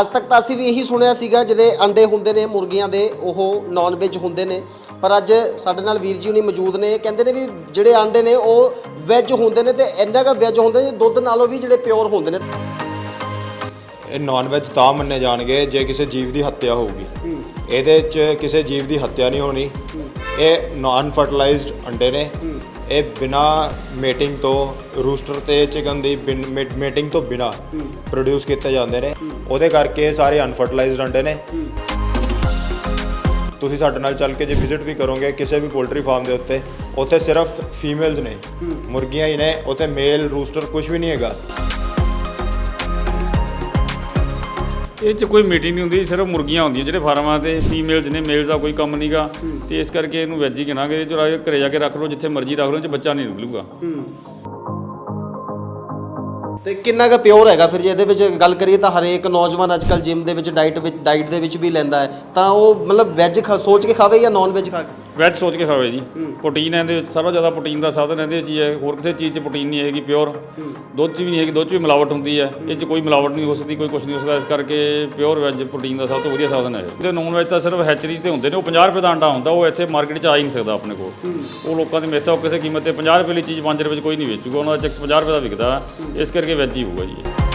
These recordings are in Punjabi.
ਅੱਜ ਤੱਕ ਤਾਂ ਅਸੀਂ ਵੀ ਇਹੀ ਸੁਣਿਆ ਸੀਗਾ ਜਿਹੜੇ ਅੰਡੇ ਹੁੰਦੇ ਨੇ ਮੁਰਗੀਆਂ ਦੇ ਉਹ ਨਾਨ ਵੈਜ ਹੁੰਦੇ ਨੇ। ਪਰ ਅੱਜ ਸਾਡੇ ਨਾਲ ਵੀਰ ਜੀ ਹੁਣੀ ਮੌਜੂਦ ਨੇ ਕਹਿੰਦੇ ਨੇ ਵੀ ਜਿਹੜੇ ਅੰਡੇ ਨੇ ਉਹ ਵੈਜ ਹੁੰਦੇ ਨੇ ਤੇ ਇੰਨਾ ਕੁ ਵੈਜ ਹੁੰਦੇ ਨੇ ਦੁੱਧ ਨਾਲੋਂ ਵੀ ਜਿਹੜੇ ਪਿਓਰ ਹੁੰਦੇ ਨੇ। ਇਹ ਨਾਨ ਵੈਜ ਤਾਂ ਮੰਨੇ ਜਾਣਗੇ ਜੇ ਕਿਸੇ ਜੀਵ ਦੀ ਹੱਤਿਆ ਹੋਊਗੀ। ਇਹਦੇ 'ਚ ਕਿਸੇ ਜੀਵ ਦੀ ਹੱਤਿਆ ਨਹੀਂ ਹੋਣੀ। ਇਹ ਨਾਨ ਫਰਟੀਲਾਈਜ਼ਡ ਅੰਡੇ ਨੇ। ਇਹ ਬਿਨਾ ਮੀਟਿੰਗ ਤੋਂ ਰੂਸਟਰ ਤੇ ਚਿਕਨ ਦੀ ਮੀਟਿੰਗ ਤੋਂ ਬਿਨਾ ਪ੍ਰੋਡਿਊਸ ਕੀਤੇ ਜਾਂਦੇ ਨੇ। ਉਹਦੇ ਕਰਕੇ ਸਾਰੇ ਅਨਫਰਟੀਲਾਈਜ਼ਡ ਅੰਡੇ ਨੇ। ਤੁਸੀਂ ਸਾਡੇ ਨਾਲ ਚੱਲ ਕੇ ਜੇ ਵਿਜ਼ਿਟ ਵੀ ਕਰੋਗੇ ਕਿਸੇ ਵੀ ਪੋਲਟਰੀ ਫਾਰਮ ਦੇ ਉੱਤੇ, ਉੱਥੇ ਸਿਰਫ ਫੀਮੇਲਸ ਨੇ। ਮੁਰਗੀਆਂ ਹੀ ਨੇ, ਉੱਥੇ ਮੇਲ ਰੂਸਟਰ ਕੁਝ ਵੀ ਨਹੀਂ ਹੈਗਾ। ਇਹ ਚ ਕੋਈ ਮੀਟਿੰਗ ਨਹੀਂ ਹੁੰਦੀ, ਸਿਰਫ ਮੁਰਗੀਆਂ ਹੁੰਦੀਆਂ ਜਿਹੜੇ ਫਾਰਮਾਂ ਤੇ ਫੀਮੇਲਸ ਨੇ ਮੇਲਸ ਦਾ ਕੋਈ ਕੰਮ ਨਹੀਂਗਾ ਤੇ ਇਸ ਕਰਕੇ ਇਹਨੂੰ ਵੈਜ ਹੀ ਗਿਣਾਂਗੇ ਜੋ ਘਰੇ ਜਾ ਕੇ ਰੱਖ ਲਓ, ਜਿੱਥੇ ਮਰਜ਼ੀ ਰੱਖ ਲਓ ਇਹ 'ਚ ਬੱਚਾ ਨਹੀਂ ਨਿਕਲੂਗਾ। ਤੇ ਕਿੰਨਾ ਕੁ ਪਿਓਰ ਹੈਗਾ? ਫਿਰ ਜੇ ਇਹਦੇ ਵਿੱਚ ਗੱਲ ਕਰੀਏ ਤਾਂ ਹਰੇਕ ਨੌਜਵਾਨ ਅੱਜਕੱਲ ਜਿਮ ਦੇ ਵਿੱਚ ਡਾਈਟ ਵਿੱਚ ਡਾਈਟ ਦੇ ਵਿੱਚ ਵੀ ਲੈਂਦਾ ਹੈ। ਤਾਂ ਉਹ ਮਤਲਬ ਵੈਜ ਸੋਚ ਕੇ ਖਾਵੇ ਜਾਂ ਨਾਨ ਵੈਜ ਖਾ ਕੇ। ਵੈਜ ਸੋਚ ਕੇ ਖਾਵੇ ਜੀ। ਪ੍ਰੋਟੀਨ ਇਹਦੇ ਵਿੱਚ ਸਾਰਾ ਜ਼ਿਆਦਾ ਪ੍ਰੋਟੀਨ ਦਾ ਸਾਧਨ ਇਹਦੇ ਵਿੱਚ ਹੀ ਹੈ। ਹੋਰ ਕਿਸੇ ਚੀਜ਼ 'ਚ ਪ੍ਰੋਟੀਨ ਨਹੀਂ ਹੈਗੀ ਪਿਓਰ ਦੁੱਧ 'ਚ ਵੀ ਨਹੀਂ ਹੈਗੀ ਦੁੱਧ 'ਚ ਵੀ ਮਿਲਾਵਟ ਹੁੰਦੀ ਹੈ। ਇਹ 'ਚ ਕੋਈ ਮਿਲਾਵਟ ਨਹੀਂ ਹੋ ਸਕਦੀ ਕੋਈ ਕੁਝ ਨਹੀਂ ਹੋ ਸਕਦਾ। ਇਸ ਕਰਕੇ ਪਿਓਰ ਵੈਜ ਪ੍ਰੋਟੀਨ ਦਾ ਸਭ ਤੋਂ ਵਧੀਆ ਸਾਧਨ ਹੈ ਤੇ ਨੌਨ ਵੈਜ ਤਾਂ ਸਿਰਫ ਹੈਚਰੀਜ਼ ਤੇ ਹੁੰਦੇ ਨੇ। ਉਹ 50 ਰੁਪਏ ਦਾ ਅੰਡਾ ਹੁੰਦਾ ਉਹ ਇੱਥੇ ਮਾਰਕੀਟ 'ਚ ਆ ਹੀ ਨਹੀਂ ਸਕਦਾ ਆਪਣੇ ਕੋਲ। ਉਹ ਲੋਕਾਂ ਦੀ ਮਿੱਥ ਹੈ ਉਹ ਕਿਸੇ ਕੀਮਤ ਤੇ 50 ਰੁਪਏ ਲਈ ਚੀਜ਼ 5 ਰੁਪਏ 'ਚ ਕੋਈ ਨਹੀਂ ਵੇਚੂਗਾ। ਉਹਨਾਂ ਦਾ ਚੈਕਸ 50 ਰੁਪਏ ਦਾ ਵਿਕਦਾ। ਇਸ ਕਰਕੇ ਵੈਜ ਹੀ ਹੋਊਗਾ ਜੀ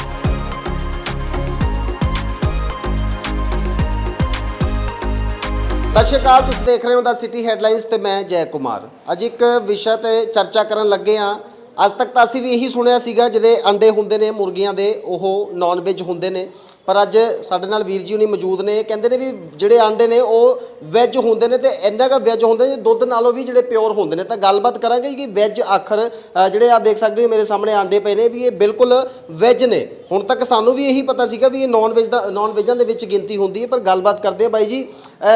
ਸਤਿ ਸ਼੍ਰੀ ਅਕਾਲ, ਤੁਸੀਂ ਦੇਖ ਰਹੇ ਹੋ ਦਾ ਸਿਟੀ ਹੈਡਲਾਈਨਸ ਤੇ ਮੈਂ ਜੈ ਕੁਮਾਰ। ਅੱਜ ਇੱਕ ਵਿਸ਼ਾ ਤੇ ਚਰਚਾ ਕਰਨ ਲੱਗੇ ਆ ਅੱਜ ਤੱਕ ਤਾਂ ਅਸੀਂ ਵੀ ਇਹੀ ਸੁਣਿਆ ਸੀਗਾ, ਜਿਹੜੇ ਅੰਡੇ ਹੁੰਦੇ ਨੇ ਮੁਰਗੀਆਂ ਦੇ, ਉਹ ਨਾਨ ਵੈਜ ਹੁੰਦੇ ਨੇ। ਪਰ ਅੱਜ ਸਾਡੇ ਨਾਲ ਵੀਰ ਜੀ ਹੁਣੀ ਮੌਜੂਦ ਨੇ ਕਹਿੰਦੇ ਨੇ ਵੀ ਜਿਹੜੇ ਅੰਡੇ ਨੇ, ਉਹ ਵੈਜ ਹੁੰਦੇ ਨੇ ਤੇ ਇੰਨਾ ਕੁ ਵੈਜ ਹੁੰਦੇ ਨੇ, ਦੁੱਧ ਨਾਲੋਂ ਵੀ ਜਿਹੜੇ ਪਿਓਰ ਹੁੰਦੇ ਨੇ। ਤਾਂ ਗੱਲਬਾਤ ਕਰਾਂਗੇ ਕਿ ਵੈਜ ਆਖਰ ਜਿਹੜੇ ਆ ਦੇਖ ਸਕਦੇ ਹੋ ਮੇਰੇ ਸਾਹਮਣੇ ਆਂਡੇ ਪਏ ਨੇ, ਵੀ ਇਹ ਬਿਲਕੁਲ ਵੈਜ ਨੇ। ਹੁਣ ਤੱਕ ਸਾਨੂੰ ਵੀ ਇਹੀ ਪਤਾ ਸੀਗਾ ਵੀ ਇਹ ਨਾਨ ਵੈਜ ਦਾ ਨਾਨ ਵੈਜਾਂ ਦੇ ਵਿੱਚ ਗਿਣਤੀ ਹੁੰਦੀ ਹੈ, ਪਰ ਗੱਲਬਾਤ ਕਰਦੇ ਆ ਬਾਈ ਜੀ।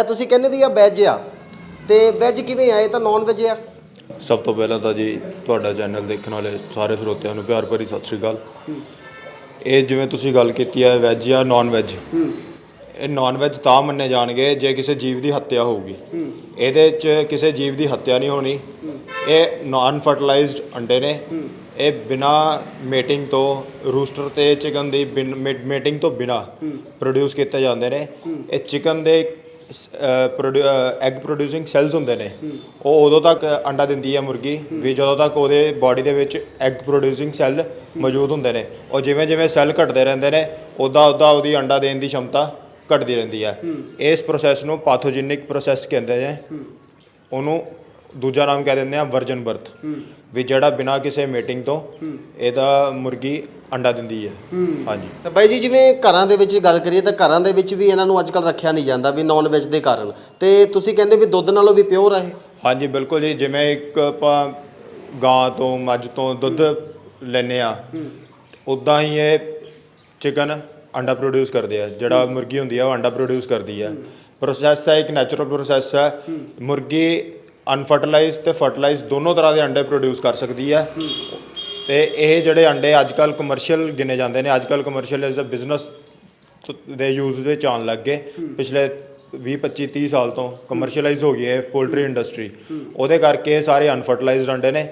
ਤੁਸੀਂ ਕਹਿੰਦੇ ਵੀ ਆ ਵੈਜ ਆ। ਤੇ ਵੈਜ ਕਿਵੇਂ ਆ? ਇਹ ਤਾਂ ਨਾਨ ਵੈਜ ਆ। ਸਭ ਤੋਂ ਪਹਿਲਾਂ ਤਾਂ ਜੀ ਤੁਹਾਡਾ ਚੈਨਲ ਦੇਖਣ ਵਾਲੇ ਸਾਰੇ ਸਰੋਤਿਆਂ ਨੂੰ ਪਿਆਰ ਭਰੀ ਸਤਿ ਸ੍ਰੀ ਅਕਾਲ। ਇਹ ਜਿਵੇਂ ਤੁਸੀਂ ਗੱਲ ਕੀਤੀ ਹੈ ਵੈਜ ਜਾਂ ਨਾਨ ਵੈਜ ਇਹ ਨਾਨ ਵੈਜ ਤਾਂ ਮੰਨੇ ਜਾਣਗੇ ਜੇ ਕਿਸੇ ਜੀਵ ਦੀ ਹੱਤਿਆ ਹੋਊਗੀ। ਇਹਦੇ 'ਚ ਕਿਸੇ ਜੀਵ ਦੀ ਹੱਤਿਆ ਨਹੀਂ ਹੋਣੀ। ਇਹ ਨਾਨ ਫਰਟੀਲਾਈਜ਼ਡ ਅੰਡੇ ਨੇ। ਇਹ ਬਿਨਾ ਮੇਟਿੰਗ ਤੋਂ ਰੂਸਟਰ ਤੇ ਚਿਕਨ ਦੀ ਮੀਟਿੰਗ ਤੋਂ ਬਿਨਾ ਪ੍ਰੋਡਿਊਸ ਕੀਤੇ ਜਾਂਦੇ ਨੇ। ਇਹ ਚਿਕਨ ਦੇ ਐਗ ਪ੍ਰੋਡਿਊਸਿੰਗ ਸੈਲਸ ਹੁੰਦੇ ਨੇ। ਉਹ ਉਦੋਂ ਤੱਕ ਅੰਡਾ ਦਿੰਦੀ ਹੈ ਮੁਰਗੀ, ਵੀ ਜਦੋਂ ਤੱਕ ਉਹਦੇ ਬਾਡੀ ਦੇ ਵਿੱਚ ਐਗ ਪ੍ਰੋਡਿਊਸਿੰਗ ਸੈੱਲ ਮੌਜੂਦ ਹੁੰਦੇ ਨੇ। ਉਹ ਜਿਵੇਂ ਜਿਵੇਂ ਸੈੱਲ ਘਟਦੇ ਰਹਿੰਦੇ ਨੇ ਉਦਾਂ ਉਦਾਂ ਉਹਦੀ ਅੰਡਾ ਦੇਣ ਦੀ ਸ਼ਮਤਾ ਘਟਦੀ ਰਹਿੰਦੀ ਹੈ। ਇਸ ਪ੍ਰੋਸੈਸ ਨੂੰ ਪੈਥੋਜੈਨਿਕ ਪ੍ਰੋਸੈਸ ਕਹਿੰਦੇ ਨੇ। ਉਹਨੂੰ ਦੂਜਾ ਨਾਮ ਕਹਿ ਦਿੰਦੇ ਆ ਵਰਜਨ ਬਰਥ ਵੀ ਜਿਹੜਾ ਬਿਨਾ ਕਿਸੇ ਮੀਟਿੰਗ ਤੋਂ ਇਹਦਾ ਮੁਰਗੀ ਅੰਡਾ ਦਿੰਦੀ ਹੈ। ਹਾਂਜੀ। ਤਾਂ ਬਾਈ ਜੀ ਜਿਵੇਂ ਘਰਾਂ ਦੇ ਵਿੱਚ ਗੱਲ ਕਰੀਏ ਤਾਂ ਘਰਾਂ ਦੇ ਵਿੱਚ ਵੀ ਇਹਨਾਂ ਨੂੰ ਅੱਜਕੱਲ ਰੱਖਿਆ ਨਹੀਂ ਜਾਂਦਾ ਵੀ ਨਾਨ ਵੈਜ ਦੇ ਕਾਰਨ। ਤੇ ਤੁਸੀਂ ਕਹਿੰਦੇ ਵੀ ਦੁੱਧ ਨਾਲੋਂ ਵੀ ਪਿਓਰ ਇਹ? ਹਾਂਜੀ ਬਿਲਕੁਲ ਜੀ। ਜਿਵੇਂ ਇੱਕ ਆਪਾਂ ਗਾਂ ਤੋਂ ਮੱਝ ਤੋਂ ਦੁੱਧ ਲੈਨੇ ਆ ਉਦਾਂ ਹੀ। ਇਹ ਚਿਕਨ ਅੰਡਾ ਪ੍ਰੋਡਿਊਸ ਕਰਦੇ ਆ। ਜਿਹੜਾ ਮੁਰਗੀ ਹੁੰਦੀ ਆ ਉਹ ਅੰਡਾ ਪ੍ਰੋਡਿਊਸ ਕਰਦੀ ਆ। ਪ੍ਰੋਸੈਸ ਹੈ ਇੱਕ ਨੈਚੁਰਲ ਪ੍ਰੋਸੈਸ ਹੈ। ਮੁਰਗੀ ਅਨਫਰਟੀਲਾਈਜ਼ ਤੇ ਫਰਟੀਲਾਈਜ਼ ਦੋਨੋਂ ਤਰ੍ਹਾਂ ਦੇ ਅੰਡੇ ਪ੍ਰੋਡਿਊਸ ਕਰ ਸਕਦੀ ਹੈ। ਤੇ ਇਹ ਜਿਹੜੇ ਅੰਡੇ ਅੱਜ ਕੱਲ ਕਮਰਸ਼ੀਅਲ ਗਿਣੇ ਜਾਂਦੇ ਨੇ। ਅੱਜ ਕੱਲ ਕਮਰਸ਼ੀਅਲ ਐਜ਼ ਅ ਬਿਜ਼ਨਸ ਦੇ ਯੂਜ਼ ਵਿੱਚ ਆਉਣ ਲੱਗ ਗਏ। ਪਿਛਲੇ 20 25 30 ਸਾਲ ਤੋਂ ਕਮਰਸ਼ੀਅਲਾਈਜ਼ ਹੋ ਗਈ ਹੈ ਪੋਲਟਰੀ ਇੰਡਸਟਰੀ ਉਹਦੇ ਕਰਕੇ ਸਾਰੇ ਅਨਫਰਟੀਲਾਈਜ਼ਡ ਅੰਡੇ ਨੇ।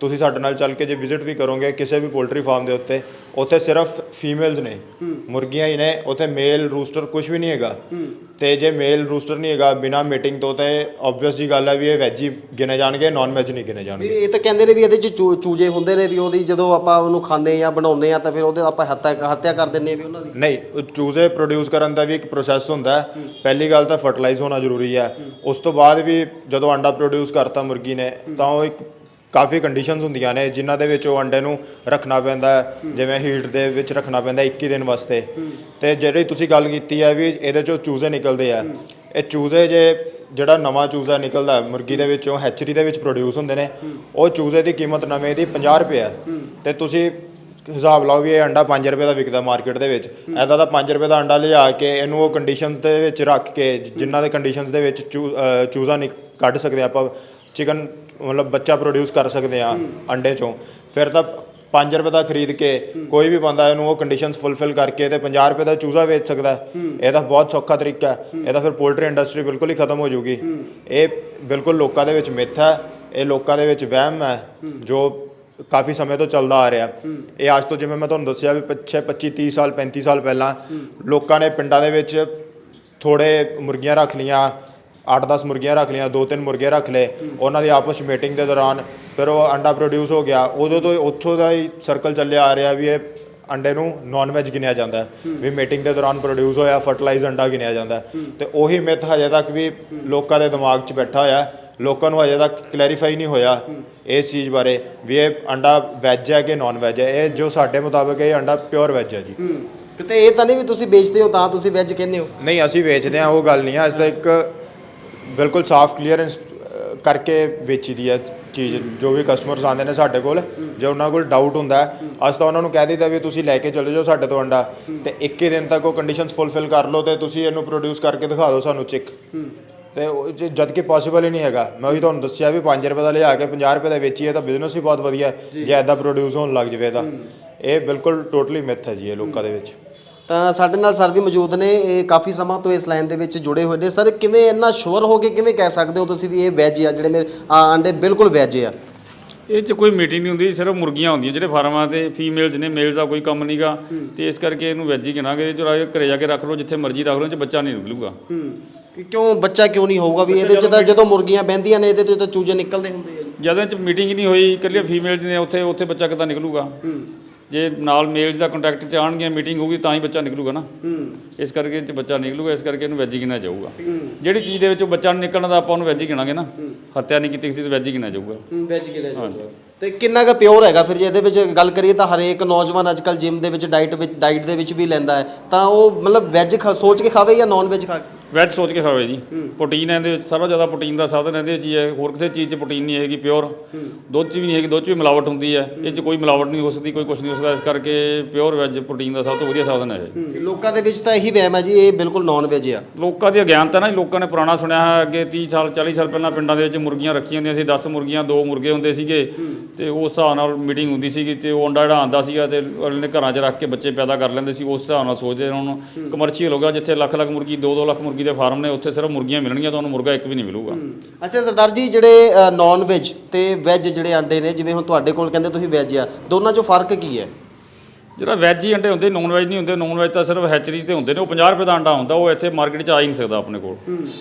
ਤੁਸੀਂ ਸਾਡੇ ਨਾਲ ਚੱਲ ਕੇ ਜੇ ਵਿਜ਼ਿਟ ਵੀ ਕਰੋਗੇ ਕਿਸੇ ਵੀ ਪੋਲਟਰੀ ਫਾਰਮ ਦੇ ਉੱਤੇ ਉੱਥੇ ਸਿਰਫ ਫੀਮੇਲਸ ਨੇ। ਮੁਰਗੀਆਂ ਹੀ ਨੇ ਉੱਥੇ ਮੇਲ ਰੂਸਟਰ ਕੁਝ ਵੀ ਨਹੀਂ ਹੈਗਾ। ਤੇ ਜੇ ਮੇਲ ਰੂਸਟਰ ਨਹੀਂ ਹੈਗਾ ਬਿਨਾ ਮੀਟਿੰਗ ਤੋਂ ਤੇ ਆਬਵੀਅਸ ਜੀ ਗੱਲ ਹੈ ਵੀ ਇਹ ਵੈਜ ਹੀ ਗਿਣੇ ਜਾਣਗੇ ਨਾਨ ਵੈਜ ਨਹੀਂ ਗਿਣੇ ਜਾਣਗੇ। ਇਹ ਤਾਂ ਕਹਿੰਦੇ ਨੇ ਵੀ ਇਹਦੇ ਚ ਚੂ- ਚੂਜੇ ਹੁੰਦੇ ਨੇ ਵੀ ਉਹਦੀ ਜਦੋਂ ਆਪਾਂ ਉਹਨੂੰ ਖਾਂਦੇ ਜਾਂ ਬਣਾਉਂਦੇ ਆ ਤਾਂ ਫਿਰ ਉਹਦੇ ਆਪਾਂ ਹੱਤਿਆ ਹੱਤਿਆ ਕਰ ਦਿੰਨੇ ਆ ਵੀ ਉਹਨਾਂ ਦੀ। ਨਹੀਂ ਚੂਜ਼ੇ ਪ੍ਰੋਡਿਊਸ ਕਰਨ ਦਾ ਵੀ ਇੱਕ ਪ੍ਰੋਸੈਸ ਹੁੰਦਾ ਹੈ। ਪਹਿਲੀ ਗੱਲ ਤਾਂ ਫਰਟੀਲਾਈਜ਼ ਹੋਣਾ ਜ਼ਰੂਰੀ ਹੈ। ਉਸ ਤੋਂ ਬਾਅਦ ਵੀ ਜਦੋਂ ਅੰਡਾ ਪ੍ਰੋਡਿਊਸ ਕਰਤਾ ਮੁਰਗੀ ਨੇ, ਤਾਂ ਉਹ ਇੱਕ ਕਾਫੀ ਕੰਡੀਸ਼ਨਸ ਹੁੰਦੀਆਂ ਨੇ, ਜਿਨ੍ਹਾਂ ਦੇ ਵਿੱਚ ਉਹ ਅੰਡੇ ਨੂੰ ਰੱਖਣਾ ਪੈਂਦਾ ਹੈ, ਜਿਵੇਂ ਹੀਟ ਦੇ ਵਿੱਚ ਰੱਖਣਾ ਪੈਂਦਾ 21 ਦਿਨ ਵਾਸਤੇ। ਤੇ ਜਿਹੜੀ ਤੁਸੀਂ ਗੱਲ ਕੀਤੀ ਹੈ ਵੀ ਇਹਦੇ ਚੋਂ ਚੂਜ਼ੇ ਨਿਕਲਦੇ ਆ। ਇਹ ਚੂਜ਼ੇ ਜੇ ਜਿਹੜਾ ਨਵਾਂ ਚੂਜ਼ਾ ਨਿਕਲਦਾ ਹੈ, ਮੁਰਗੀ ਦੇ ਵਿੱਚੋਂ ਹੈਚਰੀ ਦੇ ਵਿੱਚ ਪ੍ਰੋਡਿਊਸ ਹੁੰਦੇ ਨੇ, ਉਹ ਚੂਜ਼ੇ ਦੀ ਕੀਮਤ ਨਵੇਂ ਦੀ 50 ਰੁਪਏ ਹੈ। ਤੇ ਤੁਸੀਂ ਹਿਸਾਬ ਲਾਓ ਵੀ ਇਹ ਅੰਡਾ 5 ਰੁਪਏ ਦਾ ਵਿਕਦਾ ਮਾਰਕੀਟ ਦੇ ਵਿੱਚ। ਐਦਾ ਦਾ 5 ਰੁਪਏ ਦਾ ਅੰਡਾ ਲਿਆ ਕੇ ਇਹਨੂੰ ਉਹ ਕੰਡੀਸ਼ਨਸ ਦੇ ਵਿੱਚ ਰੱਖ ਕੇ ਜਿ- ਜਿਨ੍ਹਾਂ ਦੇ ਕੰਡੀਸ਼ਨਸ ਦੇ ਵਿੱਚ ਚੂ- ਚੂਜ਼ਾ ਨਿਕ, ਕੱਢ ਸਕਦੇ ਆਪਾਂ ਚਿਕਨ ਮਤਲਬ ਬੱਚਾ ਪ੍ਰੋਡਿਊਸ ਕਰ ਸਕਦੇ ਆ ਅੰਡੇ ਚੋਂ। ਫਿਰ ਤਾਂ 5 ਰੁਪਏ ਦਾ ਖਰੀਦ ਕੇ ਕੋਈ ਵੀ ਬੰਦਾ ਇਹਨੂੰ ਉਹ ਕੰਡੀਸ਼ਨਸ ਫੁੱਲਫਿਲ ਕਰਕੇ ਤੇ 50 ਰੁਪਏ ਦਾ ਚੂਜ਼ਾ ਵੇਚ ਸਕਦਾ। ਇਹ ਤਾਂ ਬਹੁਤ ਸੌਖਾ ਤਰੀਕਾ ਹੈ। ਇਹ ਤਾਂ ਫਿਰ ਪੋਲਟਰੀ ਇੰਡਸਟਰੀ ਬਿਲਕੁਲ ਹੀ ਖਤਮ ਹੋ ਜਾਊਗੀ ਇਹ ਬਿਲਕੁਲ ਲੋਕਾਂ ਦੇ ਵਿੱਚ ਮਿੱਥ ਹੈ। ਇਹ ਲੋਕਾਂ ਦੇ ਵਿੱਚ ਵਹਿਮ ਹੈ। ਜੋ ਕਾਫੀ ਸਮੇਂ ਤੋਂ ਚੱਲਦਾ ਆ ਰਿਹਾ। ਇਹ ਅੱਜ ਤੋਂ ਜਿਵੇਂ ਮੈਂ ਤੁਹਾਨੂੰ ਦੱਸਿਆ ਵੀ ਪਿੱਛੇ 25 30 ਸਾਲ 35 ਸਾਲ ਪਹਿਲਾਂ ਲੋਕਾਂ ਨੇ ਪਿੰਡਾਂ ਦੇ ਵਿੱਚ ਥੋੜੇ ਮੁਰਗੀਆਂ ਰੱਖ ਲੀਆਂ 8-10 ਮੁਰਗੀਆਂ ਰੱਖ ਲਈਆਂ ਦੋ ਤਿੰਨ ਮੁਰਗੇ ਰੱਖ ਲਏ। ਉਹਨਾਂ ਦੀ ਆਪਸ ਵਿੱਚ ਮੀਟਿੰਗ ਦੇ ਦੌਰਾਨ ਫਿਰ ਉਹ ਅੰਡਾ ਪ੍ਰੋਡਿਊਸ ਹੋ ਗਿਆ। ਉਦੋਂ ਤੋਂ ਉੱਥੋਂ ਦਾ ਹੀ ਸਰਕਲ ਚੱਲਿਆ ਆ ਰਿਹਾ ਵੀ ਇਹ ਅੰਡੇ ਨੂੰ ਨਾਨ ਵੈਜ ਗਿਣਿਆ ਜਾਂਦਾ ਵੀ ਮੀਟਿੰਗ ਦੇ ਦੌਰਾਨ ਪ੍ਰੋਡਿਊਸ ਹੋਇਆ ਫਰਟੀਲਾਈਜ਼ ਅੰਡਾ ਗਿਣਿਆ ਜਾਂਦਾ ਤੇ ਉਹੀ ਮਿਥ ਹਜੇ ਤੱਕ ਵੀ ਲੋਕਾਂ ਦੇ ਦਿਮਾਗ 'ਚ ਬੈਠਾ ਹੋਇਆ। ਲੋਕਾਂ ਨੂੰ ਹਜੇ ਤੱਕ ਕਲੈਰੀਫਾਈ ਨਹੀਂ ਹੋਇਆ ਇਸ ਚੀਜ਼ ਬਾਰੇ ਵੀ ਇਹ ਅੰਡਾ ਵੈਜ ਹੈ ਕਿ ਨਾਨ ਵੈਜ ਹੈ? ਇਹ ਜੋ ਸਾਡੇ ਮੁਤਾਬਕ ਇਹ ਅੰਡਾ ਪਿਓਰ ਵੈਜ ਹੈ ਜੀ। ਕਿਤੇ ਇਹ ਤਾਂ ਨਹੀਂ ਵੀ ਤੁਸੀਂ ਵੇਚਦੇ ਹੋ ਤਾਂ ਤੁਸੀਂ ਵੈਜ ਕਹਿੰਦੇ ਹੋ? ਨਹੀਂ ਅਸੀਂ ਵੇਚਦੇ ਹਾਂ ਉਹ ਗੱਲ ਨਹੀਂ ਹੈ। ਇਸ ਦਾ ਇੱਕ ਬਿਲਕੁਲ ਸਾਫ਼ ਕਲੀਅਰੈਂਸ ਕਰਕੇ ਵੇਚੀ ਦੀ ਹੈ ਚੀਜ਼ ਜੋ ਵੀ ਕਸਟਮਰਸ ਆਉਂਦੇ ਨੇ ਸਾਡੇ ਕੋਲ। ਜੇ ਉਹਨਾਂ ਕੋਲ ਡਾਊਟ ਹੁੰਦਾ ਹੈ ਅਸੀਂ ਤਾਂ ਉਹਨਾਂ ਨੂੰ ਕਹਿ ਦਿੱਤਾ ਵੀ ਤੁਸੀਂ ਲੈ ਕੇ ਚਲੇ ਜਾਓ ਸਾਡੇ ਤੋਂ ਅੰਡਾ ਤੇ 21 ਦਿਨ ਤੱਕ ਉਹ ਕੰਡੀਸ਼ਨਸ ਫੁੱਲਫਿਲ ਕਰ ਲਓ ਤੇ ਤੁਸੀਂ ਇਹਨੂੰ ਪ੍ਰੋਡਿਊਸ ਕਰਕੇ ਦਿਖਾ ਦਿਓ ਸਾਨੂੰ ਚਿਕ ਤੇ ਉਹ ਜੇ- ਜਦ ਕਿ ਪੋਸੀਬਲ ਹੀ ਨਹੀਂ ਹੈਗਾ। ਮੈਂ ਉਹੀ ਤੁਹਾਨੂੰ ਦੱਸਿਆ ਵੀ 5 ਰੁਪਏ ਦਾ ਲਿਆ ਕੇ 50 ਰੁਪਏ ਦਾ ਵੇਚੀਏ ਤਾਂ ਬਿਜ਼ਨਸ ਹੀ ਬਹੁਤ ਵਧੀਆ ਹੈ ਜੇ ਐਦਾਂ ਪ੍ਰੋਡਿਊਸ ਹੋਣ ਲੱਗ ਜਵੇ ਤਾਂ। ਇਹ ਬਿਲਕੁਲ ਟੋਟਲੀ ਮਿਥ ਹੈ ਜੀ ਇਹ ਲੋਕਾਂ ਦੇ ਵਿੱਚ। ਤਾਂ ਸਾਡੇ ਨਾਲ ਸਰ ਵੀ ਮੌਜੂਦ ਨੇ ਇਹ ਕਾਫੀ ਸਮਾਂ ਤੋਂ ਇਸ ਲਾਈਨ ਦੇ ਵਿੱਚ ਜੁੜੇ ਹੋਏ ਨੇ। ਸਰ ਕਿਵੇਂ ਇੰਨਾ ਸ਼ੋਰ ਹੋ ਕੇ ਕਿਵੇਂ ਕਹਿ ਸਕਦੇ ਹੋ ਤੁਸੀਂ ਵੀ ਇਹ ਵੈਜ ਆ ਜਿਹੜੇ ਮੇਰੇ ਆ, ਅੰਡੇ ਬਿਲਕੁਲ ਵੈਜ ਆ? ਇਹ 'ਚ ਕੋਈ ਮੀਟਿੰਗ ਨਹੀਂ ਹੁੰਦੀ ਸਿਰਫ ਮੁਰਗੀਆਂ ਹੁੰਦੀਆਂ ਜਿਹੜੇ ਫਾਰਮਾਂ ਤੇ ਫੀਮੇਲਸ ਨੇ ਮੇਲਸ ਦਾ ਕੋਈ ਕੰਮ ਨਹੀਂਗਾ। ਤੇ ਇਸ ਕਰਕੇ ਇਹਨੂੰ ਵੈਜ ਹੀ ਗਿਣਾਂਗੇ ਜੋ ਘਰੇ ਜਾ ਕੇ ਰੱਖ ਲਓ ਜਿੱਥੇ ਮਰਜ਼ੀ ਰੱਖ ਲਓ ਇਹ 'ਚ ਬੱਚਾ ਨਹੀਂ ਨਿਕਲੂਗਾ। ਕਿ ਕਿਉਂ ਬੱਚਾ ਕਿਉਂ ਨਹੀਂ ਹੋਊਗਾ ਵੀ ਇਹਦੇ ਚ ਤਾਂ ਜਦੋਂ ਮੁਰਗੀਆਂ ਬਹਿੰਦੀਆਂ ਨੇ ਇਹਦੇ ਤੇ ਤਾਂ ਚੂਜੇ ਨਿਕਲਦੇ ਹੁੰਦੇ ਆ। ਜਦੋਂ ਇਹ 'ਚ ਮੀਟਿੰਗ ਹੀ ਨਹੀਂ ਹੋਈ ਇਕੱਲੇ ਫੀਮੇਲ ਨੇ ਉੱਥੇ ਉੱਥੇ ਬੱਚਾ ਕਿੱਦਾਂ ਨਿਕਲੂਗਾ? ਜੇ ਨਾਲ ਮੇਲਸ ਦਾ ਕੰਟੈਕਟ ਚ ਆਣਗੀਆਂ ਮੀਟਿੰਗ ਹੋਊਗੀ ਤਾਂ ਹੀ ਬੱਚਾ ਨਿਕਲੂਗਾ ਨਾ। ਇਸ ਕਰਕੇ ਇਹ 'ਚ ਬੱਚਾ ਨਿਕਲੂਗਾ ਇਸ ਕਰਕੇ ਇਹਨੂੰ ਵੈਜ ਹੀ ਗਿਣਿਆ ਜਾਊਗਾ। ਜਿਹੜੀ ਚੀਜ਼ ਦੇ ਵਿੱਚੋਂ ਬੱਚਾ ਨਹੀਂ ਨਿਕਲਣਾ ਤਾਂ ਆਪਾਂ ਉਹਨੂੰ ਵੈਜ ਹੀ ਗਿਣਾਂਗੇ ਨਾ। ਹੱਤਿਆ ਨਹੀਂ ਕੀਤੀ ਕਿਸੇ ਤੇ ਵੈਜ ਹੀ ਗਿਣਿਆ ਜਾਊਗਾ। ਵੈਜ ਕਿਹੜਾ ਜਾਊਗਾ। ਤੇ ਕਿੰਨਾ ਕੁ ਪਿਓਰ ਹੈਗਾ ਫਿਰ ਜੇ ਇਹਦੇ ਵਿੱਚ ਗੱਲ ਕਰੀਏ ਤਾਂ ਹਰੇਕ ਨੌਜਵਾਨ ਅੱਜਕੱਲ ਜਿਮ ਦੇ ਵਿੱਚ ਡਾਈਟ ਵਿੱਚ ਡਾਈਟ ਦੇ ਵਿੱਚ ਵੀ ਲੈਂਦਾ ਹੈ। ਤਾਂ ਉਹ ਮਤਲਬ ਵੈਜ ਸੋਚ ਕੇ ਖਾਵੇ ਜਾਂ ਨਾਨ ਵੈਜ ਖਾ ਕੇ? ਵੈਜ ਸੋਚ ਕੇ ਖਾਵੇ ਜੀ। ਪ੍ਰੋਟੀਨ ਇਹਦੇ ਵਿੱਚ ਸਾਰਾ ਜ਼ਿਆਦਾ ਪ੍ਰੋਟੀਨ ਦਾ ਸਾਧਨ ਇਹਦੇ ਵਿੱਚ ਹੀ ਹੈ। ਹੋਰ ਕਿਸੇ ਚੀਜ਼ 'ਚ ਪ੍ਰੋਟੀਨ ਨਹੀਂ ਹੈਗੀ ਪਿਓਰ ਦੁੱਧ 'ਚ ਵੀ ਨਹੀਂ ਹੈਗੀ ਦੁੱਧ 'ਚ ਵੀ ਮਿਲਾਵਟ ਹੁੰਦੀ ਹੈ। ਇਹ 'ਚ ਕੋਈ ਮਿਲਾਵਟ ਨਹੀਂ ਹੋ ਸਕਦੀ ਕੋਈ ਕੁਝ ਨਹੀਂ ਹੋ ਸਕਦਾ। ਇਸ ਕਰਕੇ ਪਿਓਰ ਵੈਜ ਪ੍ਰੋਟੀਨ ਦਾ ਸਭ ਤੋਂ ਵਧੀਆ ਸਾਧਨ ਹੈ ਇਹ। ਲੋਕਾਂ ਦੇ ਵਿੱਚ ਤਾਂ ਇਹੀ ਵਹਿਮ ਹੈ ਜੀ ਇਹ ਬਿਲਕੁਲ ਨਾਨ ਵੈਜ ਆ। ਲੋਕਾਂ ਦੀ ਅਗਿਆਨਤਾ ਨਾ ਲੋਕਾਂ ਨੇ ਪੁਰਾਣਾ ਸੁਣਿਆ ਹੈ। ਅੱਗੇ 30 ਸਾਲ 40 ਸਾਲ ਪਹਿਲਾਂ ਪਿੰਡਾਂ ਦੇ ਵਿੱਚ ਮੁਰਗੀਆਂ ਰੱਖੀਆਂ ਹੁੰਦੀਆਂ ਸੀ 10 ਮੁਰਗੀਆਂ ਦੋ ਮੁਰਗੇ ਹੁੰਦੇ ਸੀਗੇ। ਤੇ ਉਸ ਹਿਸਾਬ ਨਾਲ ਮੀਟਿੰਗ ਹੁੰਦੀ ਸੀਗੀ ਤੇ ਉਹ ਅੰਡਾ ਜਿਹੜਾ ਆਂਦਾ ਸੀਗਾ ਤੇ ਅਗਲੇ ਨੇ ਘਰਾਂ 'ਚ ਰੱਖ ਕੇ ਬੱਚੇ ਪੈਦਾ ਕਰ ਲੈਂਦੇ ਸੀ। ਉਸ ਹਿਸਾਬ ਨਾਲ ਸੋਚਦੇ ਹੁਣ ਕਮਰਸ਼ੀਅਲ ਹੋ ਗਿਆ ਜਿੱਥੇ ਲੱਖ ਲੱਖ ਮੁਰਗੀ 2-2 ਲੱਖ ਮੁਰਗੀ ਦੇ ਫਾਰਮ ਨੇ ਉੱਥੇ ਸਿਰਫ ਮੁਰਗੀਆਂ ਮਿਲਣਗੀਆਂ ਤੁਹਾਨੂੰ ਮੁਰਗਾ ਇੱਕ ਵੀ ਨਹੀਂ ਮਿਲੂਗਾ। ਅੱਛਾ ਸਰਦਾਰ ਜੀ ਜਿਹੜੇ ਨਾਨ ਵੈਜ ਤੇ ਵੈਜ ਜਿਹੜੇ ਅੰਡੇ ਨੇ ਜਿਵੇਂ ਹੁਣ ਤੁਹਾਡੇ ਕੋਲ ਕਹਿੰਦੇ ਤੁਸੀਂ ਵੈਜ ਆ ਦੋਨਾਂ 'ਚੋਂ ਫ਼ਰਕ ਕੀ ਹੈ? ਜਿਹੜਾ ਵੈਜ ਹੀ ਅੰਡੇ ਹੁੰਦੇ ਨੌਨ ਵੈਜ ਨਹੀਂ ਹੁੰਦੇ ਨੌਨ ਵੈਜ ਤਾਂ ਸਿਰਫ ਹੈਚਰੀਜ਼ ਤੇ ਹੁੰਦੇ ਨੇ ਉਹ 50 ਰੁਪਏ ਦਾ ਅੰਡਾ ਹੁੰਦਾ ਉਹ ਇੱਥੇ ਮਾਰਕੀਟ 'ਚ ਆ ਹੀ ਨਹੀਂ ਸਕਦਾ ਆਪਣੇ ਕੋਲ।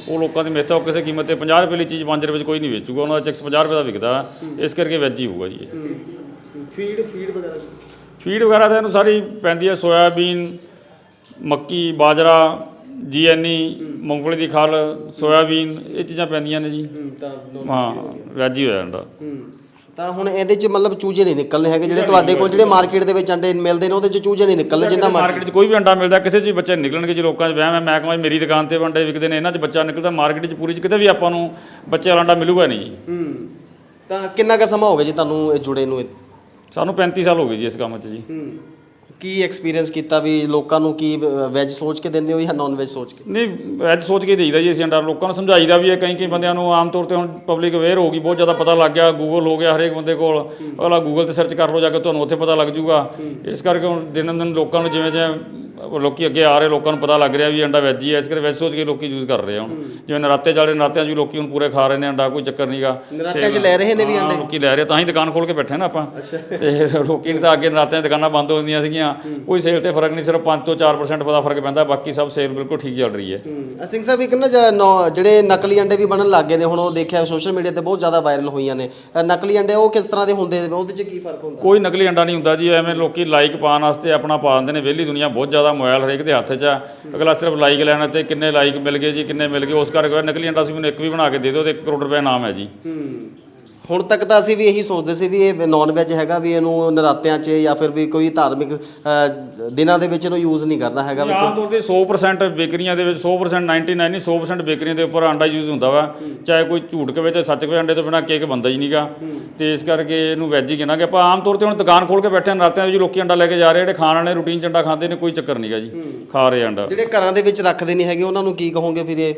ਉਹ ਲੋਕਾਂ ਦੀ ਹੈ ਉਹ ਕਿਸੇ ਕੀਮਤ ਤੇ 50 ਰੁਪਏ ਦੀ ਚੀਜ਼ 5 ਰੁਪਏ 'ਚ ਕੋਈ ਨਹੀਂ ਵੇਚੂਗਾ ਉਹਨਾਂ ਦਾ ਚੈਕਸ 50 ਰੁਪਏ ਦਾ ਵਿਕਦਾ। ਇਸ ਕਰਕੇ ਵੈਜ ਹੀ ਹੋਊਗਾ ਜੀ ਫੀਡ ਫੀਡ ਵਗੈਰਾ ਫੀਡ ਵਗੈਰਾ ਤਾਂ ਇਹਨੂੰ ਸਾਰੀ ਪੈਂਦੀ ਹੈ ਸੋਇਆਬੀਨ ਮੱਕੀ ਬਾਜਰਾ ਜੀਐਨਈ ਮੂੰਗਫਲੀ ਦੀ ਖਲ ਸੋਇਆਬੀਨ ਇਹ ਚੀਜ਼ਾਂ ਪੈਂਦੀਆਂ ਨੇ ਜੀ। ਤਾਂ ਹਾਂ ਵੈਜ ਹੀ ਹੋ ਜਾਂਦਾ। ਤਾਂ ਹੁਣ ਇਹਦੇ 'ਚ ਮਤਲਬ ਚੂਜੇ ਨਹੀਂ ਨਿਕਲਨੇ ਹੈਗੇ ਜਿਹੜੇ ਤੁਹਾਡੇ ਕੋਲ ਜਿਹੜੇ ਮਾਰਕੀਟ ਦੇ ਵਿੱਚ ਅੰਡੇ ਮਿਲਦੇ ਨੇ ਉਹਦੇ 'ਚ ਚੂਜੇ ਨਹੀਂ ਨਿਕਲਨੇ ਜਿੰਨਾ ਮਾਰਕੀਟ 'ਚ ਕੋਈ ਵੀ ਅੰਡਾ ਮਿਲਦਾ ਕਿਸੇ 'ਚ ਵੀ ਬੱਚੇ ਨਿਕਲਣਗੇ ਜੇ ਲੋਕਾਂ 'ਚ ਵਹਿਮ ਹੈ ਮੈਂ ਕਹਾਂ ਜੀ ਮੇਰੀ ਦੁਕਾਨ ਤੇ ਵੀ ਅੰਡੇ ਵਿਕਦੇ ਨੇ ਇਹਨਾਂ 'ਚ ਬੱਚਾ ਨਿਕਲਦਾ ਮਾਰਕੀਟ 'ਚ ਪੂਰੀ 'ਚ ਕਿਤੇ ਵੀ ਆਪਾਂ ਨੂੰ ਬੱਚੇ ਵਾਲਾ ਅੰਡਾ ਮਿਲੂਗਾ ਨਹੀਂ ਜੀ। ਹੂੰ ਤਾਂ ਕਿੰਨਾ ਕੁ ਸਮਾਂ ਹੋ ਗਿਆ ਜੀ ਤੁਹਾਨੂੰ ਇਹ ਜੁੜੇ ਨੂੰ? ਸਾਨੂੰ 35 ਸਾਲ ਹੋ ਗਏ ਜੀ ਇਸ ਕੰਮ 'ਚ ਜੀ। ਹੂੰ ਕੀ ਐਕਸਪੀਰੀਅੰਸ ਕੀਤਾ ਵੀ ਲੋਕਾਂ ਨੂੰ ਕੀ ਵੈਜ ਸੋਚ ਕੇ ਦਿੰਦੇ ਹੋ ਜਾਂ ਨਾਨ ਵੈਜ ਸੋਚ ਕੇ? ਨਹੀਂ ਅੱਜ ਸੋਚ ਕੇ ਦੇਈਦਾ ਜੀ ਅਸੀਂ ਅੰਡਾ ਲੋਕਾਂ ਨੂੰ ਸਮਝਾਈਦਾ ਵੀ ਹੈ ਕਈ ਕਈ ਬੰਦਿਆਂ ਨੂੰ ਆਮ ਤੌਰ ਤੇ ਹੁਣ ਪਬਲਿਕ ਅਵੇਅਰ ਹੋ ਗਈ ਬਹੁਤ ਜ਼ਿਆਦਾ ਪਤਾ ਲੱਗ ਗਿਆ ਗੂਗਲ ਹੋ ਗਿਆ ਹਰੇਕ ਬੰਦੇ ਕੋਲ। ਅਗਲਾ ਗੂਗਲ ਤੇ ਸਰਚ ਕਰ ਲਓ ਜਾ ਕੇ ਤੁਹਾਨੂੰ ਉੱਥੇ ਪਤਾ ਲੱਗ ਜੂਗਾ। ਇਸ ਕਰਕੇ ਹੁਣ ਦਿਨ ਦਿਨ ਲੋਕਾਂ ਨੂੰ ਜਿਵੇਂ ਜਿਵੇਂ ਲੋਕੀ ਅੱਗੇ ਆ ਰਹੇ ਲੋਕਾਂ ਨੂੰ ਪਤਾ ਲੱਗ ਰਿਹਾ ਵੀ ਅੰਡਾ ਵੈਜ ਹੀ ਹੈ ਇਸ ਕਰਕੇ ਵੈਜ ਸੋਚ ਕੇ ਲੋਕੀ ਯੂਜ਼ ਕਰ ਰਹੇ ਆ ਹੁਣ। ਜਿਵੇਂ ਨਰਾਤੇ ਚੱਲ ਰਹੇ ਨਰਾਤਿਆਂ 'ਚ ਵੀ ਲੋਕੀ ਹੁਣ ਪੂਰੇ ਖਾ ਰਹੇ ਨੇ ਅੰਡਾ ਕੋਈ ਚੱਕਰ ਨਹੀਂਗਾ ਨਰਾਤਿਆਂ 'ਚ ਲੈ ਰਹੇ ਨੇ ਵੀ ਹਾਂ, ਲੋਕੀ ਲੈ ਰਹੇ ਤਾਂ ਹੀ ਦੁਕਾਨ ਖੋਲ ਕੇ ਬੈਠੇ ਨਾ ਆਪਾਂ। ਤੇ ਲੋਕੀ ਨੇ ਤਾਂ ਅੱਗੇ ਨਰਾਤਿਆਂ 'ਚ ਦੁਕਾਨਾਂ ਬੰਦ ਹੋ ਜਾਂਦੀਆਂ ਸੀਗੀਆਂ। ਕੋਈ ਸੇਲ ਤੇ ਫ਼ਰਕ ਨਹੀਂ ਸਿਰਫ 5 ਤੋਂ 4% ਦਾ ਫ਼ਰਕ ਪੈਂਦਾ ਬਾਕੀ ਸਭ ਸੇਲ ਬਿਲਕੁਲ ਠੀਕ ਚੱਲ ਰਹੀ ਹੈ। ਸਿੰਘ ਸਾਹਿਬ ਇੱਕ ਨਾ ਜਿਹੜੇ ਨਕਲੀ ਅੰਡੇ ਵੀ ਬਣਨ ਲੱਗ ਗਏ ਨੇ ਹੁਣ ਉਹ ਦੇਖਿਆ ਸੋਸ਼ਲ ਮੀਡੀਆ ਤੇ ਬਹੁਤ ਜ਼ਿਆਦਾ ਵਾਇਰਲ ਹੋਈਆਂ ਨੇ। ਨਕਲੀ ਅੰਡੇ ਉਹ ਕਿਸ ਤਰ੍ਹਾਂ ਦੇ ਹੁੰਦੇ ਨੇ ਉਹਦੇ 'ਚ ਕੀ ਫ਼ਰਕ ਹੁੰਦਾ? ਕੋਈ ਨਕਲੀ ਅੰਡਾ ਨਹੀਂ ਹੁੰਦਾ ਜੀ ਐਵੇਂ ਲੋਕੀ ਲਾਈਕ ਪਾਉਣ ਵਾਸਤੇ ਆਪਣਾ ਪਾ ਦਿੰਦੇ ਨੇ ਵਿਹਲੀ ਦੁਨੀਆ ਬਹੁਤ ਜ਼ਿਆਦਾ ਮੋਬਾਈਲ ਹਰੇਕ ਦੇ ਹੱਥ 'ਚ ਆ। ਅਗਲਾ ਸਿਰਫ ਲਾਈਕ ਲੈਣਾ ਤੇ ਕਿੰਨੇ ਲਾਈਕ ਮਿਲ ਗਏ ਜੀ, ਕਿੰਨੇ ਮਿਲ ਗਏ, ਉਸ ਕਰਕੇ ਨਕਲੀ ਅੰਡਾ ਸੀ, ਮੈਨੂੰ ਇੱਕ ਵੀ ਬਣਾ ਕੇ ਦੇ ਦਿਓ ਤੇ 1 ਕਰੋੜ ਰੁਪਏ ਇਨਾਮ ਹੈ ਜੀ। ਹੁਣ ਤੱਕ ਤਾਂ ਅਸੀਂ ਵੀ ਇਹੀ ਸੋਚਦੇ ਸੀ ਵੀ ਇਹ ਨਾਨ ਵੈਜ ਹੈਗਾ ਵੀ ਇਹਨੂੰ ਨਰਾਤਿਆਂ 'ਚ ਜਾਂ ਫਿਰ ਵੀ ਕੋਈ ਧਾਰਮਿਕ ਅ, ਦਿਨਾਂ ਦੇ ਵਿੱਚ ਇਹਨੂੰ ਯੂਜ਼ ਨਹੀਂ ਕਰਨਾ ਹੈਗਾ ਵੀ ਆਮ ਤੌਰ ਤੇ 100% ਬੇਕਰੀਆਂ ਦੇ ਵਿੱਚ 100% 99 ਨਹੀਂ 100% ਬੇਕਰੀਆਂ ਦੇ ਉੱਪਰ ਅੰਡਾ ਯੂਜ਼ ਹੁੰਦਾ ਵਾ। ਚਾਹੇ ਕੋਈ ਝੂਠ ਕਵੇ ਚਾਹੇ ਸੱਚ ਕਵੇ ਅੰਡੇ ਤੋਂ ਬਿਨਾ ਕੇਕ ਬੰਦਾ ਹੀ ਨਹੀਂਗਾ ਤੇ ਇਸ ਕਰਕੇ ਇਹਨੂੰ ਵੈਜ ਹੀ ਕਹਿਣਾਗੇ ਆਪਾਂ ਆਮ ਤੌਰ ਤੇ ਹੁਣ ਦੁਕਾਨ ਖੋਲ ਕੇ ਬੈਠੇ ਹਾਂ ਰਾਤਾਂ ਵਿੱਚ ਲੋਕੀ ਅੰਡਾ ਲੈ ਕੇ ਜਾ ਰਹੇ ਜਿਹੜੇ ਖਾਣ ਵਾਲੇ ਰੂਟੀਨ ਚ ਅੰਡਾ ਖਾਂਦੇ ਨੇ ਕੋਈ ਚੱਕਰ ਨਹੀਂਗਾ ਜੀ। ਖਾ ਰਹੇ ਅੰਡਾ। ਜਿਹੜੇ ਘਰਾਂ ਦੇ ਵਿੱਚ ਰੱਖਦੇ ਨਹੀਂ ਹੈਗੇ ਉਹਨਾਂ ਨੂੰ ਕੀ ਕਹੋਗੇ ਫਿਰ ਇਹ?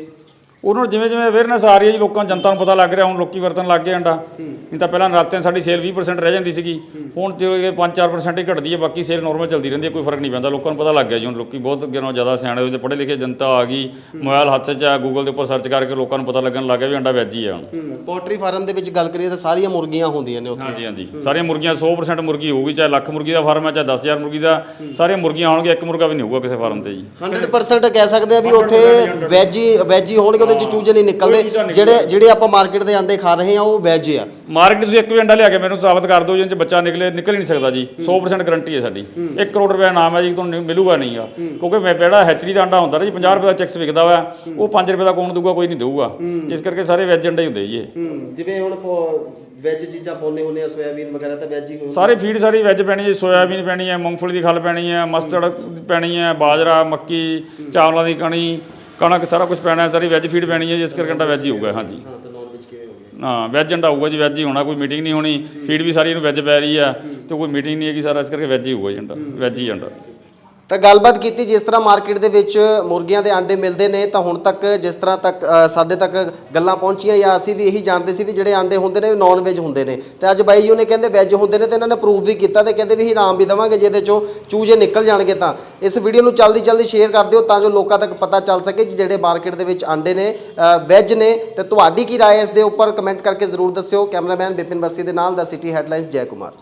ਉਹਨਾਂ ਨੂੰ ਜਿਵੇਂ ਜਿਵੇਂ ਅਵੇਅਰਨੈਸ ਆ ਰਹੀ ਹੈ ਜੀ ਲੋਕਾਂ ਜਨਤਾ ਨੂੰ ਪਤਾ ਲੱਗ ਰਿਹਾ ਹੁਣ ਲੋਕੀ ਵਰਤਣ ਲੱਗ ਗਏ ਅੰਡਾ। ਨਹੀਂ ਤਾਂ ਪਹਿਲਾਂ ਰਾਤਾਂ ਸਾਡੀ ਸੇਲ 20% ਰਹਿ ਜਾਂਦੀ ਸੀਗੀ। ਹੁਣ ਇਹ 5-4% ਹੀ ਘਟਦੀ ਹੈ ਬਾਕੀ ਸੇਲ ਨਾਰਮਲ ਚੱਲਦੀ ਰਹਿੰਦੀ ਹੈ ਕੋਈ ਫ਼ਰਕ ਨਹੀਂ ਪੈਂਦਾ। ਲੋਕਾਂ ਨੂੰ ਪਤਾ ਲੱਗ ਗਿਆ ਜੀ ਹੁਣ ਲੋਕੀ ਬਹੁਤ ਅੱਗੇ ਨਾਲੋਂ ਜ਼ਿਆਦਾ ਸਿਆਣੇ ਹੋਏ ਤੇ ਪੜ੍ਹੇ ਲਿਖੇ ਜਨਤਾ ਆ ਗਈ। ਮੋਬਾਈਲ ਹੱਥ 'ਚ ਆ ਗੂਗਲ ਦੇ ਉੱਪਰ ਸਰਚ ਕਰਕੇ ਲੋਕਾਂ ਨੂੰ ਪਤਾ ਲੱਗਣ ਲੱਗ ਗਿਆ ਵੀ ਅੰਡਾ ਵੈਜ ਹੀ ਹੈ ਹੁਣ। ਪੋਲਟਰੀ ਫਾਰਮ ਦੇ ਵਿੱਚ ਗੱਲ ਕਰੀਏ ਤਾਂ ਸਾਰੀਆਂ ਮੁਰਗੀਆਂ ਹੁੰਦੀਆਂ ਨੇ ਉੱਥੇ। ਹਾਂਜੀ ਹਾਂਜੀ। ਸਾਰੀਆਂ ਮੁਰਗੀਆਂ 100% ਮੁਰਗੀ ਹੋਊਗੀ ਚਾਹੇ ਲੱਖ ਮੁਰਗੀ ਦਾ ਫਾਰਮ ਹੈ ਚਾਹੇ 10000 ਮੁਰਗੀ ਦਾ ਸਾਰੀਆਂ ਮੁਰਗੀਆਂ ਹੋਣਗੀਆਂ ਇੱਕ ਮੁਰਗਾ ਵੀ ਨਹੀਂ ਹੋਊਗਾ ਕਿਸੇ ਫਾਰਮ ਤੇ ਜੀ। 100% ਕਹਿ ਸਕਦੇ ਆ ਵੀ ਉੱਥੇ ਵੈਜ ਵੈਜ ਹੋਣਗੇ ਉਹਦੇ ਚ ਚੂਜੇ ਨਹੀਂ ਨਿਕਲਦੇ ਜਿਹੜੇ ਜਿਹੜੇ ਆਪਾਂ ਮਾਰਕੀਟ ਦੇ ਅੰਡੇ ਖਾ ਰਹੇ ਆ ਉਹ ਵੈਜ ਆ। ਮਾਰਕੀਟ ਤੁਸੀਂ ਇੱਕ ਵੀ ਅੰਡਾ ਲਿਆ ਕੇ ਮੈਨੂੰ ਸਾਬਤ ਕਰ ਦਿਓ ਚ ਬੱਚਾ ਨਿਕਲੇ ਨਿਕਲ ਹੀ ਨਹੀਂ ਸਕਦਾ ਜੀ। 100% ਗਾਰੰਟੀ ਹੈ ਸਾਡੀ। 1 ਕਰੋੜ ਰੁਪਏ ਨਾਮ ਹੈ ਜੀ ਤੁਹਾਨੂੰ ਨਹੀਂ- ਮਿਲੂਗਾ ਨਹੀਂਗਾ ਕਿਉਂਕਿ ਮੈਂ ਜਿਹੜਾ ਹੈਚਰੀ ਦਾ ਅੰਡਾ ਹੁੰਦਾ ਨਾ ਜੀ 50 ਰੁਪਏ ਦਾ ਚੈਕਸ ਵਿਕਦਾ ਵਾ ਉਹ 5 ਰੁਪਏ ਦਾ ਕੌਣ ਦਊਗਾ ਕੋਈ ਨਹੀਂ ਦਊਗਾ। ਇਸ ਕਰਕੇ ਸਾਰੇ ਵੈਜ ਅੰਡੇ ਹੁੰਦੇ ਜੀ ਇਹ। ਜਿਵੇਂ ਹੁਣ ਵੈਜ ਚੀਜ਼ਾਂ ਪਾਉਨੇ ਹੁੰਦੇ ਆ ਸੋਇਆਬੀਨ ਵਗੈਰਾ ਤਾਂ ਵੈਜ ਹੀ ਹੋਊ ਸਾਰੇ ਫੀਡ ਸਾਰੀ ਵੈਜ ਪੈਣੀ ਹੈ ਸੋਇਆਬੀਨ ਪੈਣੀ ਹੈ ਮੂੰਗਫਲੀ ਦੀ ਖਲ ਪੈਣੀ ਹੈ ਮਸਟਰਡ ਪੈਣੀ ਹੈ ਬਾਜਰਾ ਮੱਕੀ ਚਾਵਲਾਂ ਦੀ ਕਣੀ ਕਣਕ ਸਾਰਾ ਕੁਝ ਪੈਣਾ ਹੈ ਸਾਰੀ ਵੈਜ ਫੀਡ ਪੈਣੀ ਹੈ ਜੀ, ਇਸ ਕਰਕੇ ਅੰਡਾ ਵੈਜ ਹੀ ਹੋਊਗਾ ਹਾਂਜੀ। ਹਾਂ ਵੈਜ ਅੰਡਾ ਹੋਊਗਾ ਜੀ ਵੈਜ ਹੀ ਹੋਣਾ ਕੋਈ ਮੀਟਿੰਗ ਨਹੀਂ ਹੋਣੀ ਫੀਡ ਵੀ ਸਾਰੀ ਇਹਨੂੰ ਵੈਜ ਪੈ ਰਹੀ ਆ ਤੇ ਕੋਈ ਮੀਟਿੰਗ ਨਹੀਂ ਹੈਗੀ ਸਾਰਾ ਇਸ ਕਰਕੇ ਵੈਜ ਹੀ ਹੋਊਗਾ ਜੀ ਅੰਡਾ ਵੈਜ ਹੀ ਅੰਡਾ। ਤਾਂ ਗੱਲਬਾਤ ਕੀਤੀ, ਜਿਸ ਤਰ੍ਹਾਂ ਮਾਰਕੀਟ ਦੇ ਵਿੱਚ ਮੁਰਗੀਆਂ ਦੇ ਆਂਡੇ ਮਿਲਦੇ ਨੇ, ਤਾਂ ਹੁਣ ਤੱਕ ਜਿਸ ਤਰ੍ਹਾਂ ਤੱਕ ਸਾਡੇ ਤੱਕ ਗੱਲਾਂ ਪਹੁੰਚੀਆਂ ਜਾਂ ਅਸੀਂ ਵੀ ਇਹੀ ਜਾਣਦੇ ਸੀ ਵੀ ਜਿਹੜੇ ਆਂਡੇ ਹੁੰਦੇ ਨੇ, ਉਹ ਨਾਨ ਵੈਜ ਹੁੰਦੇ ਨੇ। ਤੇ ਅੱਜ ਬਾਈ ਜੀ ਉਹਨੇ ਕਹਿੰਦੇ ਵੈਜ ਹੁੰਦੇ ਨੇ, ਤੇ ਇਹਨਾਂ ਨੇ ਪ੍ਰੂਫ ਵੀ ਕੀਤਾ ਤੇ ਕਹਿੰਦੇ ਵੀ ਇਨਾਮ ਵੀ ਦਵਾਂਗੇ, ਜਿਹਦੇ ਚੋਂ ਚੂਜੇ ਨਿਕਲ ਜਾਣਗੇ ਤਾਂ। ਇਸ ਵੀਡੀਓ ਨੂੰ ਜਲਦੀ ਜਲਦੀ ਸ਼ੇਅਰ ਕਰ ਦਿਓ, ਤਾਂ ਜੋ ਲੋਕਾਂ ਤੱਕ ਪਤਾ ਚੱਲ ਸਕੇ ਕਿ ਜਿਹੜੇ ਮਾਰਕੀਟ ਦੇ ਵਿੱਚ ਆਂਡੇ ਨੇ ਵੈਜ ਨੇ। ਤੇ ਤੁਹਾਡੀ ਕੀ ਰਾਏ ਇਸ ਦੇ ਉੱਪਰ ਕਮੈਂਟ ਕਰਕੇ ਜ਼ਰੂਰ ਦੱਸਿਓ। ਕੈਮਰਾਮੈਨ ਵਿਪਿਨ ਬਸੀ ਦੇ ਨਾਲ ਦਾ ਸਿਟੀ ਹੈਡਲਾਈਨਸ ਜੈ ਕੁਮਾਰ।